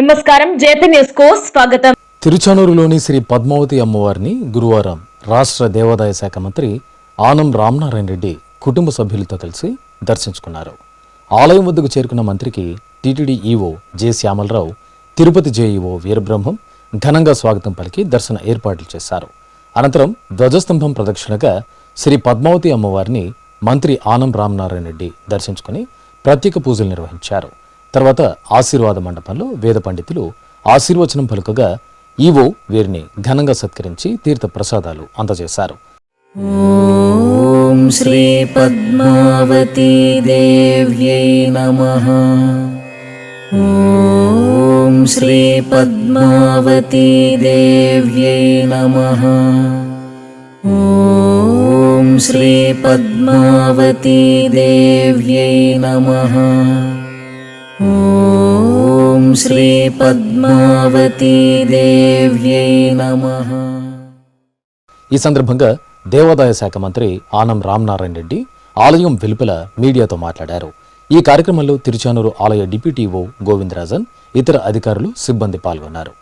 నమస్కారం జేపీ న్యూస్కు స్వాగతం. తిరుచానూరులోని శ్రీ పద్మావతి అమ్మవారిని గురువారం రాష్ట్ర దేవాదాయ శాఖ మంత్రి ఆనం రామనారాయణ రెడ్డి కుటుంబ సభ్యులతో కలిసి దర్శించుకున్నారు. ఆలయం వద్దకు చేరుకున్న మంత్రికి TTD EO J Syamala Rao Tirupati JEO Veerabrahmam ఘనంగా స్వాగతం పలికి దర్శన ఏర్పాట్లు చేశారు. అనంతరం ధ్వజస్తంభం ప్రదక్షిణగా శ్రీ పద్మావతి అమ్మవారిని మంత్రి ఆనం రామనారాయణ రెడ్డి దర్శించుకుని ప్రత్యేక పూజలు నిర్వహించారు. తర్వాత ఆశీర్వాద మండపంలో వేద పండితులు ఆశీర్వచనం పలుకగా ఈవో వీరిని ఘనంగా సత్కరించి తీర్థ ప్రసాదాలు అందజేశారు. ఓం శ్రీ పద్మావతి దేవ్యై నమ. ఓం శ్రీ పద్మావతి దేవ్యై నమ. ఓం శ్రీ పద్మావతి దేవ్యై నమ. ॐ శ్రీపద్మావతీ దేవ్యై నమః. ఈ సందర్భంగా దేవాదాయ శాఖ మంత్రి ఆనం రామనారాయణ రెడ్డి ఆలయం వెలుపల మీడియాతో మాట్లాడారు. ఈ కార్యక్రమంలో తిరుచానూరు ఆలయ డిప్యూటీఓ గోవిందరాజన్ ఇతర అధికారులు సిబ్బంది పాల్గొన్నారు.